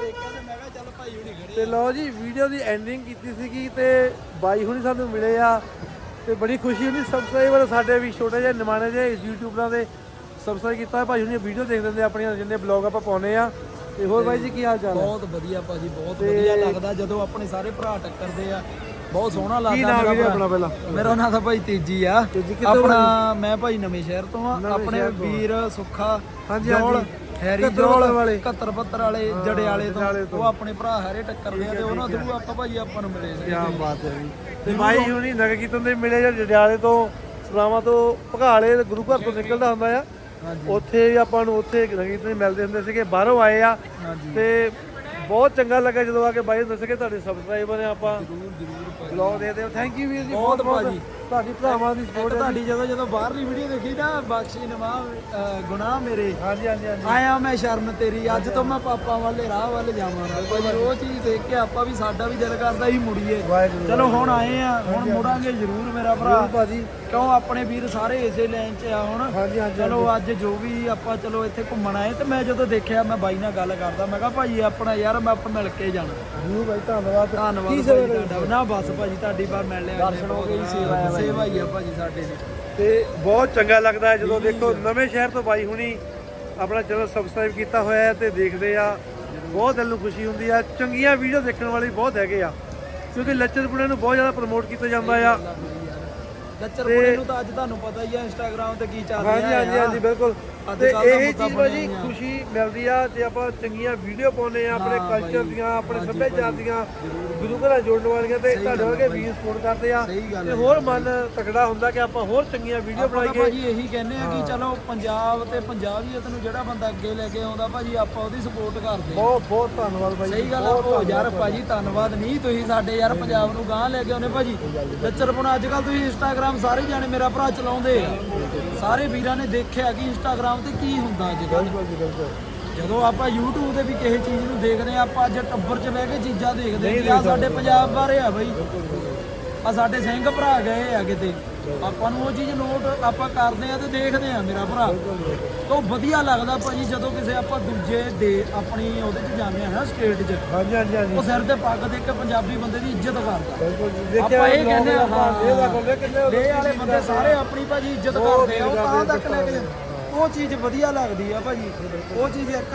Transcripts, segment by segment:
ਦੇਖਿਆ ਤੇ ਮੈਂ ਕਿਹਾ ਚੱਲ ਭਾਈ ਹੁਣੀ ਖੜੇ ਤੇ ਲਓ ਜੀ ਵੀਡੀਓ ਦੀ ਐਂਡਿੰਗ ਕੀਤੀ ਸੀਗੀ ਤੇ ਬਾਈ ਹੁਣੀ ਸਾਨੂੰ ਮਿਲੇ ਆ ਤੇ ਬੜੀ ਖੁਸ਼ੀ ਹੁੰਦੀ ਸਬਸਕ੍ਰਾਈਬਰ ਸਾਡੇ ਵੀ ਛੋਟੇ ਜਿਹੇ ਨਿਮਾਣੇ ਜਿਹੇ ਇਸ ਯੂਟਿਊਬਰਾਂ ਦੇ ਸਬਸਕ੍ਰਾਈਬ ਕੀਤਾ। ਭਾਈ ਹੁਣੀ ਵੀਡੀਓ ਦੇਖ ਦਿੰਦੇ ਆਪਣੀਆਂ ਜਿੰਨੇ ਬਲੌਗ ਆਪਾਂ ਪਾਉਨੇ ਆ। ਤੇ ਹੋਰ ਬਾਈ ਜੀ ਕੀ ਹਾਲ ਚਾਲ ਹੈ ਬਹੁਤ ਵਧੀਆ ਭਾਜੀ ਬਹੁਤ ਵਧੀਆ ਲੱਗਦਾ ਜਦੋਂ ਆਪਣੇ ਸਾਰੇ ਭਰਾ ਟੱਕਰਦੇ ਆ। ਬਹੁਤ ਸੋਹਣਾ ਕੀ ਲੱਗਦਾ ਨਾਮ ਵੀਰੇ ਭਰਾ। ਆਪਣਾ ਪਹਿਲਾਂ? ਮੇਰਾ ਨਾਮ ਤਾਂ ਭਾਈ ਤੇਜੀ ਆ। ਤੇਜੀ ਕਿੱਥੋਂ ਆਪਣਾ ਮੈਂ ਭਾਈ ਨਵੇਂ ਸ਼ਹਿਰ ਤੋਂ ਆ। ਨਵੇਂ ਆਪਣੇ ਸ਼ਹਿਰ ਤੋਂ। ਵੀਰ ਸੁੱਖਾ ਹਾਂਜੀ, ਜੋਲ ਹਾਂਜੀ। ਹੈਰੀ ਜੋਲ ਵਾਲੇ। ਕੱਤਰ ਪੱਤਰ ਵਾਲੇ ਜੜਿਆਲੇ ਜੜਿਆਲੇ ਤੋਂ ਉਹ ਆਪਣੇ ਭਰਾ ਹਾਰੇ ਟੱਕਰਦੇ ਆ ਤੇ ਉਹਨਾਂ ਥਰੂ ਆਪਾਂ ਭਾਈ ਆਪਾਂ ਨੂੰ ਮਿਲੇ ਸੀ ਕੀ ਬਾਤ ਹੈ ਜੀ। ਤੇ ਬਾਈ ਹੁਣੀ ਨਗਰ ਕੀਰਤਨ ਦੇ ਮਿਲੇ ਜਾਂ ਜੜਿਆਲੇ ਤੋਂ ਸਲਾਮਾ ਤੋਂ ਭਗਾਲੇ ਗੁਰੂ ਘਰ ਤੋਂ ਨਿਕਲਦਾ ਹੁੰਦਾ ਆ। ਉੱਥੇ ਵੀ ਆਪਾਂ ਨੂੰ ਉੱਥੇ ਨਗਰ ਕੀਰਤਨ 'ਚ ਮਿਲਦੇ ਹੁੰਦੇ ਸੀਗੇ ਬਾਹਰੋਂ ਆਏ ਆ। ਤੇ ਬਹੁਤ ਚੰਗਾ ਲੱਗਾ ਜਦੋਂ ਆ ਕੇ ਬਾਈ ਨੂੰ ਦੱਸਿਆ ਕਿ ਤੁਹਾਡੇ ਸਬਸਕ੍ਰਾਈਬਰ ਆ ਆਪਾਂ। ਜ਼ਰੂਰ ਜ਼ਰੂਰ ਭਾਈ। ਬਲੌਗ ਦੇ ਦਿਓ। ਥੈਂਕ ਯੂ ਵੀਰ ਜੀ ਬਹੁਤ ਭਾਜੀ। ਤੁਹਾਡੀ ਭਰਾਵਾਂ ਦੀ ਸਪੋਰਟ ਤੁਹਾਡੀ ਜਦੋਂ ਜਦੋਂ ਬਾਹਰਲੀ ਵੀਡੀਓ ਦੇਖੀ ਨਾ ਬਖਸ਼ੀ ਨਵਾ ਗੁਨਾਹ ਮੇਰੇ। ਹਾਂਜੀ ਹਾਂਜੀ ਹਾਂਜੀ। ਆਇਆ ਮੈਂ ਸ਼ਰਮ ਤੇਰੀ ਅੱਜ ਤੋਂ ਮੈਂ ਪਾਪਾ ਵਾਲੇ ਰਾਹ ਵੱਲ ਜਾਵਾਂਗਾ ਭਾਈ ਉਹ ਚੀਜ਼ ਦੇਖ ਕੇ ਆਪਾਂ ਵੀ ਸਾਡਾ ਵੀ ਦਿਲ ਕਰਦਾ ਹੀ ਮੁੜੀਏ। ਚਲੋ ਹੁਣ ਆਏ ਆ ਹੁਣ ਮੁੜਾਂਗੇ ਜ਼ਰੂਰ ਮੇਰਾ ਭਰਾ। ਭਾਜੀ। ਕਿਉਂ ਆਪਣੇ ਵੀਰ ਸਾਰੇ ਇਸੇ ਲਾਈਨ 'ਚ ਆ ਹੁਣ। ਹਾਂਜੀ ਹਾਂਜੀ ਚਲੋ ਅੱਜ ਜੋ ਵੀ ਆਪਾਂ ਚਲੋ ਇੱਥੇ ਘੁੰਮਣ ਆਏ ਤੇ ਮੈਂ ਜਦੋਂ ਦੇਖਿਆ ਮੈਂ ਬਾਈ ਨਾਲ ਗੱਲ ਕਰਦਾ ਮੈਂ ਕਿਹਾ ਭਾਈ ਆਪਣਾ ਯਾਰ ਮੈਂ ਆਪ ਮਿਲ ਕੇ ਜਾਣਾ। ਜਰੂਰ ਭਾਈ ਧੰਨਵਾਦ। ਧੰਨਵਾਦ ਕੀ ਸੇਵਾ ਤੁਹਾਡਾ। ਨਾ ਬਸ ਭਾਜੀ ਤੁਹਾਡੀ ਬਾਰ ਮਿਲ ਲਿਆ। ਦਰਸ਼ਨ ਹੋ ਗਏ, ਸੇਵਾ ਆ। ਸੇਵਾ ਹੀ ਆ ਭਾਜੀ ਸਾਡੇ ਦੀ ਤੇ ਬਹੁਤ ਚੰਗਾ ਲੱਗਦਾ ਹੈ ਜਦੋਂ ਦੇਖੋ ਨਵੇਂ ਸ਼ਹਿਰ ਤੋਂ ਬਾਈ ਹੁਣੀ ਆਪਣਾ ਚੈਨਲ ਸਬਸਕ੍ਰਾਈਬ ਕੀਤਾ ਹੋਇਆ ਹੈ ਤੇ ਦੇਖਦੇ ਆ। ਬਹੁਤ ਦਿਲ ਨੂੰ ਖੁਸ਼ੀ ਹੁੰਦੀ ਆ। ਚੰਗੀਆਂ ਵੀਡੀਓ ਦੇਖਣ ਵਾਲੇ ਬਹੁਤ ਹੈਗੇ ਆ। ਕਿਉਂਕਿ ਲੱਚਰਪੁਣੇ ਨੂੰ ਬਹੁਤ ਜ਼ਿਆਦਾ ਪ੍ਰਮੋਟ ਕੀਤਾ ਜਾਂਦਾ ਆ। ਲੱਚਰ ਪੁਣੇ ਨੂੰ ਤਾਂ ਅੱਜ ਤੁਹਾਨੂੰ ਪਤਾ ਹੀ ਆ ਇੰਸਟਾਗ੍ਰam ਤੇ ਕੀ ਚੱਲ ਰਿਹਾ ਹਾਂਜੀ ਹਾਂਜੀ ਆ। ਹਾਂਜੀ ਬਿਲਕੁਲ। ਅੱਜ ਤੇ ਕੱਲ੍ਹ ਦਾ ਇਹ ਮੁੱਦਾ ਚੀਜ਼ ਭਾਜੀ ਬਣਿਆ ਹੋਇਆ। ਖੁਸ਼ੀ ਮਿਲਦੀ ਆ ਜੇ ਆਪਾਂ ਚੰਗੀਆਂ ਵੀਡੀਓ ਪਾਉਨੇ ਆ ਆਪਣੇ ਹਾਂ ਕਲਚਰ ਬਾਈ। ਦੀਆਂ ਆਪਣੇ ਹਾਂਜੀ ਸੱਭਿਆਚਾਰ ਬਾਈ। ਦੀਆਂ ਗੁਰੂ ਘਰਾਂ ਜੋੜਨ ਵਾਲੀਆਂ ਤੇ ਸਹੀ ਤੁਹਾਡੇ ਗੱਲ ਵਰਗੇ ਹੈ ਵੀਰ ਸਪੋਰਟ ਕਰਦੇ ਆ। ਸਹੀ ਗੱਲ ਤੇ ਹੈ ਹੋਰ ਮਨ ਤਕੜਾ ਹੁੰਦਾ ਕਿ ਆਪਾਂ ਹੋਰ ਚੰਗੀਆਂ ਵੀਡੀਓ ਆਪਾਂ ਤਾਂ ਬਣਾਈਏ। ਭਾਜੀ ਇਹੀ ਕਹਿੰਦੇ ਆ ਕਿ ਚਲੋ ਪੰਜਾਬ ਤੇ ਪੰਜਾਬੀਅਤ ਨੂੰ ਜਿਹੜਾ ਬੰਦਾ ਅੱਗੇ ਲੈ ਕੇ ਆਉਂਦਾ ਭਾਜੀ ਆਪਾਂ ਉਹਦੀ ਸਪੋਰਟ ਕਰਦੇ ਬਹੁਤ ਬਹੁਤ ਧੰਨਵਾਦ ਬਾਈ ਸਹੀ ਗੱਲ ਆ। ਯਾਰ ਭਾਜੀ ਧੰਨਵਾਦ ਨਹੀਂ ਤੁਸੀਂ ਸਾਡੇ ਯਾਰ ਪੰਜਾਬ ਨੂੰ ਗਾਂ ਲੈ ਕੇ ਆਉਨੇ ਭਾਜੀ। ਲੱਚਰਪੁਣਾ ਅੱਜ ਕੱਲ ਤੁਸੀਂ ਇੰਸਟਾਗ੍ਰam ਸਾਰੇ ਜਾਣੇ ਮੇਰਾ ਭਰਾ ਚਲਾਉਂਦੇ ਆ। ਸਾਰੇ ਵੀਰਾਂ ਨੇ ਦੇਖਿਆ ਕਿ ਇੰਸਟਾਗ੍ਰam ਤੇ ਕੀ ਹੁੰਦਾ ਅੱਜ ਕੱਲ੍ਹ। ਜਦੋਂ ਆਪਾਂ YouTube ਤੇ ਵੀ ਕਿਸੇ ਚੀਜ਼ ਨੂੰ ਦੇਖਦੇ ਆ ਆਪਾਂ ਅੱਜ ਟੱਬਰ 'ਚ ਬਹਿ ਕੇ ਚੀਜ਼ਾਂ ਦੇਖਦੇ ਆ ਸਾਡੇ ਪੰਜਾਬ ਬਾਰੇ ਆ ਬਈ। ਆ ਸਾਡੇ ਸਿੰਘ ਭਰਾ ਗਏ ਆ ਕਿਤੇ। ਆਪਾਂ ਨੂੰ ਉਹ ਚੀਜ਼ ਨੋਟ ਆਪਾਂ ਕਰਦੇ ਆ ਤੇ ਦੇਖਦੇ ਆ ਮੇਰਾ ਭਰਾ। ਤੋਂ ਵਧੀਆ ਲੱਗਦਾ ਭਾਜੀ ਜਦੋਂ ਕਿਸੇ ਆਪਾਂ ਦੂਜੇ ਦੇ ਆਪਣੀ ਉਹਦੇ 'ਚ ਜਾਂਦੇ ਆ ਨਾ ਸਟੇਟ 'ਚ। ਹਾਂਜੀ ਹਾਂਜੀ ਹਾਂਜੀ। ਉਹ ਸਿਰ ਤੇ ਪੱਗ ਦੇ ਕੇ ਪੰਜਾਬੀ ਬੰਦੇ ਦੀ ਇੱਜ਼ਤ ਕਰਦਾ। ਬਿਲਕੁਲ ਜੀ ਦੇਖਿਆ ਆਪਾਂ ਇਹ ਕਹਿੰਦੇ ਆ ਆਪਾਂ ਇਹ ਦਾ ਕੋਲੇ ਹਾਂ ਕਿੰਨੇ ਇਹ ਵਾਲੇ ਬੰਦੇ ਸਾਰੇ ਆਪਣੀ ਭਾਜੀ ਇੱਜ਼ਤ ਕਰਦੇ ਆ ਉਹ ਤਾਂ ਤੱਕ ਲੈ ਕੇ ਉਹ ਚੀਜ਼ ਵਧੀਆ ਲੱਗਦੀ ਆ ਭਾਜੀ। ਉਹ ਚੀਜ਼ ਇੱਕ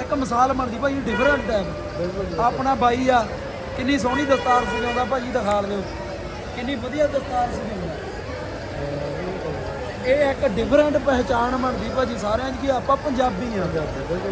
ਇੱਕ ਮਿਸਾਲ ਬਣਦੀ ਭਾਜੀ ਡਿਫਰੈਂਟ ਹੈ ਆਪਣਾ ਬਾਈ ਆ ਕਿੰਨੀ ਸੋਹਣੀ ਦਸਤਾਰ ਸਜਾਉਂਦਾ ਭਾਜੀ ਦਿਖਾ ਲਿਓ ਕਿੰਨੀ ਵਧੀਆ ਦਸਤਾਰ ਸਜਾਉਂਦਾ ਇਹ ਇੱਕ ਡਿਫਰੈਂਟ ਪਹਿਚਾਣ ਬਣਦੀ ਭਾਜੀ ਸਾਰਿਆਂ 'ਚ ਕਿ ਆਪਾਂ ਪੰਜਾਬੀ ਆ।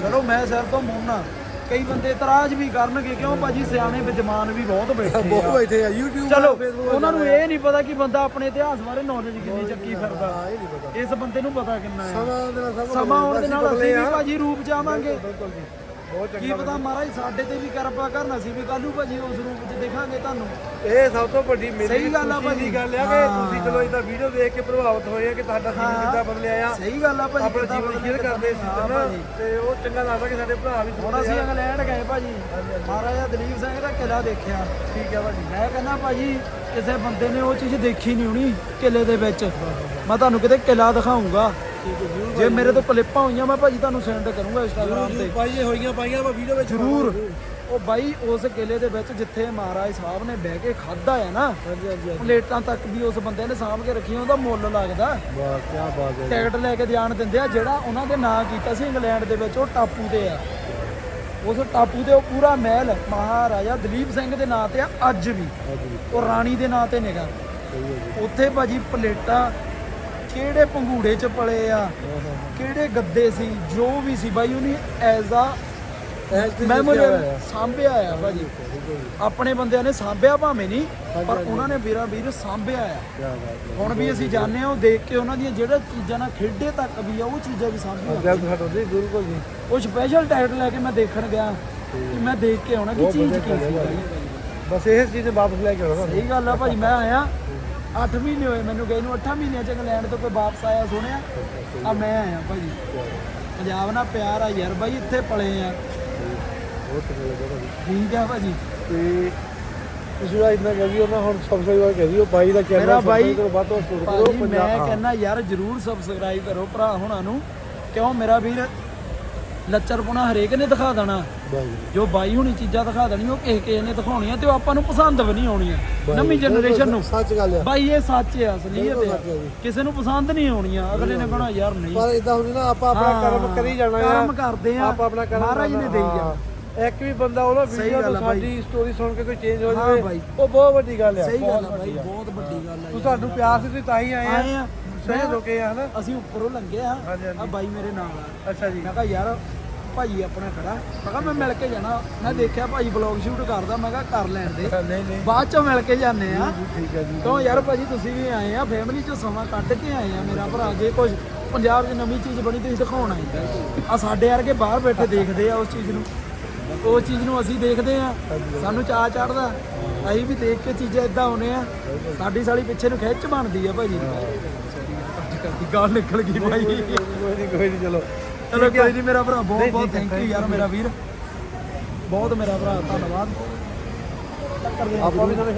ਚਲੋ ਮੈਂ ਸਿਰ ਤੋਂ ਮੁੰਨਾ। ਕਈ ਬੰਦੇ ਇਤਰਾਜ਼ ਵੀ ਕਰਨਗੇ ਕਿਉਂ ਭਾਜੀ ਸਿਆਣੇ ਵਿਦਵਾਨ ਵੀ ਬਹੁਤ ਬੈਠੇ ਆ। ਬਹੁਤ ਬੈਠੇ ਆ YouTube ਚਲੋ ਉਹਨਾਂ ਨੂੰ ਇਹ ਨਹੀਂ ਪਤਾ ਕਿ ਬੰਦਾ ਆਪਣੇ ਇਤਿਹਾਸ ਬਾਰੇ ਨੌਲੇਜ ਕਿੰਨੀ ਚੱਕੀ ਫਿਰਦਾ। ਇਸ ਬੰਦੇ ਨੂੰ ਪਤਾ ਕਿੰਨਾ ਹੈ ਸਮਾਂ ਦੇ ਨਾਲ ਸਮਾਂ ਆਉਣ ਦੇ ਨਾਲ ਅਸੀਂ ਵੀ। ਭਾਜੀ ਰੂਪ ਜਾਵਾਂਗੇ ਬਿਲਕੁਲ ਜੀ। ਬਹੁਤ ਕੀ ਪਤਾ ਮਹਾਰਾਜ ਸਾਡੇ ਤੇ ਵੀ ਕਿਰਪਾ ਕਰਨ ਅਸੀਂ ਵੀ ਕੱਲੂ ਭਾਜੀ ਉਸ ਰੂਪ 'ਚ ਦੇਖਾਂਗੇ ਤੁਹਾਨੂੰ। ਇਹ ਸਭ ਤੋਂ ਵੱਡੀ ਮੇਰੀ ਸਹੀ ਗੱਲ ਆ ਭਾਜੀ। ਗੱਲ ਆ ਕਿ। ਤੁਸੀਂ ਚਲੋ ਇਹਦਾ ਵੀਡੀਓ ਦੇਖ ਕੇ ਪ੍ਰਭਾਵਿਤ ਹੋਏ ਆ ਕਿ ਤੁਹਾਡਾ ਜੀਵਨ। ਕਿੱਦਾਂ ਬਦਲਿਆ ਆ। ਸਹੀ ਗੱਲ ਆ ਭਾਜੀ ਆਪਣਾ ਜੀਵਨ ਸ਼ੇਅਰ ਕਰਦੇ ਸੀ ਨਾ। ਤੇ ਉਹ ਚੰਗਾ ਲੱਗਦਾ ਕਿ ਸਾਡੇ ਭਰਾ ਵੀ ਹੁਣ ਅਸੀਂ ਇੰਗਲੈਂਡ ਗਏ ਭਾਜੀ। ਮਹਾਰਾਜਾ ਦਲੀਪ ਸਿੰਘ ਦਾ ਕਿਲਾ ਦੇਖਿਆ। ਠੀਕ ਹੈ ਭਾਜੀ। ਮੈਂ ਕਹਿੰਦਾ ਭਾਜੀ ਕਿਸੇ ਬੰਦੇ ਨੇ ਉਹ ਚੀਜ਼ ਦੇਖੀ ਨਹੀਂ ਹੋਣੀ ਕਿਲੇ ਦੇ ਵਿੱਚ। ਮੈਂ ਤੁਹਾਨੂੰ ਕਿਤੇ ਕਿਲਾ ਦਿਖਾਉਂਗਾ ਜੇ ਮੇਰੇ ਤੋਂ ਕਲਿੱਪਾਂ ਹੋਈਆਂ ਮੈਂ ਭਾਜੀ ਤੁਹਾਨੂੰ ਸੈਂਡ ਕਰੂੰਗਾ ਇੰਸਟਾਗ੍ਰਾਮ ਤੇ। ਭਾਈ ਇਹ ਹੋਈਆਂ ਪਾਈਆਂ ਮੈਂ ਵੀਡੀਓ ਵਿੱਚ ਜ਼ਰੂਰ। ਉਹ ਬਾਈ ਉਸ ਕਿਲੇ ਦੇ ਵਿੱਚ ਜਿੱਥੇ ਮਹਾਰਾਜ ਸਾਹਿਬ ਨੇ ਬਹਿ ਕੇ ਖਾਦਾ ਹੈ ਨਾ ਹਾਂਜੀ ਹਾਂਜੀ ਪਲੇਟਾਂ ਤੱਕ ਵੀ ਉਸ ਬੰਦੇ ਨੇ ਸਾਂਭ ਕੇ ਰੱਖੀਆਂ ਉਹਦਾ ਮੁੱਲ ਲੱਗਦਾ। ਵਾਹ ਕੀ ਬਾਤ ਹੈ ਟਿਕਟ ਲੈ ਕੇ ਜਾਣ ਦਿੰਦੇ ਆ ਜਿਹੜਾ ਉਹਨਾਂ ਦੇ ਨਾਂ ਕੀਤਾ ਸੀ ਇੰਗਲੈਂਡ ਦੇ ਵਿੱਚ ਉਹ ਟਾਪੂ ਤੇ ਆ। ਉਸ ਟਾਪੂ ਤੇ ਉਹ ਪੂਰਾ ਮਹਿਲ ਮਹਾਰਾਜਾ ਦਲੀਪ ਸਿੰਘ ਦੇ ਨਾਂ ਤੇ ਆ ਅੱਜ ਵੀ। ਉਹ ਰਾਣੀ ਦੇ ਨਾਂ ਤੇ ਨਿਗਾ ਉੱਥੇ ਭਾਜੀ ਪਲੇਟਾਂ ਕਿਹੜੇ ਪੰਗੂੜੇ ਚ ਪਲੇ ਆ? ਕਿਹੜੇ ਗੱਦੇ ਸੀ? ਜੋ ਵੀ ਸੀ ਬਾਈ ਉਹਨੇ ਐਜ਼ ਆ ਮੈਮੋਰੀਅਲ ਸਾਂਭਿਆ ਆ ਭਾਜੀ। ਆਪਣੇ ਬੰਦਿਆਂ ਨੇ ਸਾਂਭਿਆ ਭਾਵੇਂ ਨਹੀਂ ਪਰ ਉਹਨਾਂ ਨੇ ਵੀਰਾ ਵੀਰ ਸਾਂਭਿਆ ਆ। ਹੁਣ ਵੀ ਅਸੀਂ ਜਾਣਦੇ ਹਾਂ ਉਹ ਦੇਖ ਕੇ ਉਹਨਾਂ ਦੀਆਂ ਜਿਹੜਾ ਚੀਜ਼ਾਂ ਨਾਲ ਖੇਡੇ ਤੱਕ ਵੀ ਆ ਉਹ ਚੀਜ਼ਾਂ ਵੀ ਸਾਂਭੀਆਂ ਉਹ ਸਪੈਸ਼ਲ ਟਾਈਟ ਲੈ ਕੇ ਮੈਂ ਦੇਖਣ ਗਿਆ ਕਿ ਮੈਂ ਦੇਖ ਕੇ ਆਉਣਾ ਕਿ ਚੀਜ਼ ਕੀ ਸੀ। ਬਸ ਇਹ ਚੀਜ਼ ਵਾਪਸ ਲੈ ਕੇ ਆਉਣਾ ਸਹੀ ਗੱਲ ਆ ਭਾਈ ਮੈਂ ਆਇਆ 8 ਮਹੀਨੇ ਹੋਏ ਮੈਨੂੰ ਗਏ ਨੂੰ 8 ਮਹੀਨਿਆਂ ਚ ਇੰਗਲੈਂਡ ਤੋਂ ਕੋਈ ਵਾਪਸ ਆਇਆ ਸੁਣਿਆ? ਆ ਮੈਂ ਆਇਆ ਭਾਜੀ। ਪੰਜਾਬ ਨਾਲ ਪਿਆਰ ਆ ਯਾਰ ਬਾਈ ਇੱਥੇ ਪਲੇ ਆ। ਬਹੁਤ ਲੱਗਾ ਭਾਜੀ। ਠੀਕ ਆ ਭਾਜੀ। ਤੇ ਤੁਸੀਂ ਦਾ ਇੰਨਾ ਕਹਿ ਦਿਓ ਨਾ ਹੁਣ ਸਬਸਕ੍ਰਾਈਬਰ ਕਹਿ ਦਿਓ ਬਾਈ ਦਾ ਚੈਨਲ ਮੇਰਾ ਬਾਈ ਕਰੋ ਵੱਧ ਤੋਂ ਕਰੋ ਭਾਜੀ ਮੈਂ ਕਹਿੰਦਾ ਯਾਰ ਜਰੂਰ ਸਬਸਕ੍ਰਾਈਬ ਕਰੋ ਭਰਾ ਹੁਣਾਂ ਨੂੰ। ਕਿਉਂ? ਮੇਰਾ ਵੀਰ ਲੱਚਰਪੁਣਾ ਹਰੇਕ ਨੇ ਦਿਖਾ ਦੇਣਾ। ਜੋ ਬਾਈ ਹੁਣੀ ਚੀਜ਼ਾਂ ਦਿਖਾ ਦੇਣੀ ਉਹ ਕਿਸੇ ਕਿਸੇ ਨੇ ਦਿਖਾਉਣੀਆਂ ਤੇ ਉਹ ਆਪਾਂ ਨੂੰ ਪਸੰਦ ਵੀ ਨਹੀਂ ਆਉਣੀਆਂ। ਨਵੀਂ ਜਨਰੇਸ਼ਨ ਨੂੰ। ਸੱਚ ਗੱਲ ਆ। ਬਾਈ ਇਹ ਸੱਚ ਆ ਅਸਲੀਅਤ ਆ। ਕਿਸੇ ਨੂੰ ਪਸੰਦ ਨਹੀਂ ਆਉਣੀਆਂ ਅਗਲੇ ਨੇ ਕਹਣਾ ਯਾਰ ਨਹੀਂ। ਪਰ ਇਦਾਂ ਹੁੰਦੀ ਨਾ ਆਪਾਂ ਆਪਣਾ ਹਾਂ, ਕਰਮ ਕਰੀ ਜਾਣਾ ਆ। ਕਰਮ ਕਰਦੇ ਆ। ਆਪਾਂ ਆਪਣਾ ਕਰਮ ਮਹਾਰਾਜ ਨੇ ਦੇਈ ਜਾਣਾ ਹਾਂ। ਇੱਕ ਵੀ ਬੰਦਾ ਸਹੀ ਵੀਡੀਓ ਤੋਂ। ਸਾਡੀ ਸਟੋਰੀ ਸੁਣ ਕੇ ਕੋਈ ਚੇਂਜ ਹੋ ਹਾਂ ਜਾਵੇ। ਉਹ ਬਹੁਤ ਵੱਡੀ ਗੱਲ ਆ। ਸਹੀ ਗੱਲ ਆ ਬਾਈ। ਬਹੁਤ ਵੱਡੀ ਗੱਲ ਆ ਤੂੰ ਯਾਰ। ਸਾਨੂੰ ਪਿਆਰ ਸੀ ਤੁਸੀਂ ਤਾਂ ਹੀ ਆਏ ਆ। ਆ। ਸਹੀ ਮੈਂ- ਰੁਕੇ ਆ ਹਨਾ। ਅਸੀਂ ਉੱਪਰੋਂ ਲੰਘੇ ਆ ਬਾਈ ਮੇਰੇ ਨਾਲ ਆ। ਅੱਛਾ ਜੀ। ਮੈਂ ਕਿਹਾ ਯਾਰ ਭਾਈ ਆਪਣਾ ਖੜਾ। ਮੈਂ ਕਿਹਾ ਮੈਂ ਮਿਲ ਕੇ ਜਾਣਾ। ਮੈਂ ਦੇਖਿਆ ਭਾਈ ਬਲੌਗ ਸ਼ੂਟ ਕਰਦਾ। ਮੈਂ ਕਿਹਾ ਕਰ ਲੈਣ ਦੇ। ਨਹੀਂ ਨਹੀਂ। ਬਾਅਦ ਚੋਂ ਮਿਲ ਕੇ ਜਾਂਦੇ ਆ। ਠੀਕ ਹੈ ਜੀ। ਕਿਉਂ ਯਾਰ ਭਾਜੀ ਤੁਸੀਂ ਵੀ ਆਏ ਆ। ਫੈਮਿਲੀ ਚੋਂ ਸਮਾਂ ਕੱਢ ਕੇ ਆਏ ਆ ਮੇਰਾ ਭਰਾ। ਜੇ ਕੁਝ ਪੰਜਾਬ 'ਚ ਨਵੀਂ ਚੀਜ਼ ਬਣੀ ਤੁਸੀਂ ਦਿਖਾਉਣਾ ਹੈ। ਆ ਸਾਡੇ ਵਰਗੇ ਬਾਹਰ ਬੈਠੇ ਦੇਖਦੇ ਆ ਉਸ ਚੀਜ਼ ਨੂੰ। ਉਸ ਚੀਜ਼ ਨੂੰ ਅਸੀਂ ਦੇਖਦੇ ਆ। ਸਾਨੂੰ ਚਾਹ ਚੜਦਾ ਅਸੀਂ ਵੀ ਦੇਖ ਕੇ ਚੀਜ਼ਾਂ ਇਦਾਂ ਆਉਨੇ ਆ। ਸਾਡੀ ਸਾਲੀ ਪਿੱਛੇ ਨੂੰ ਖਿੱਚ ਬਣਦੀ ਆ ਭਾਜੀ। ਦੀ ਗਾਲ ਨਿਕਲ ਗਈ ਭਾਈ। ਕੋਈ ਨਹੀਂ ਕੋਈ ਨਹੀਂ ਚਲੋ। ਚਲੋ ਕੋਈ ਨਹੀਂ ਮੇਰਾ ਭਰਾ ਬਹੁਤ ਬਹੁਤ ਥੈਂਕ ਯੂ ਯਾਰ। ਮੇਰਾ ਵੀਰ। ਬਹੁਤ ਮੇਰਾ ਭਰਾ ਧੰਨਵਾਦ। ਆਪਾਂ ਵੀ ਤੁਹਾਨੂੰ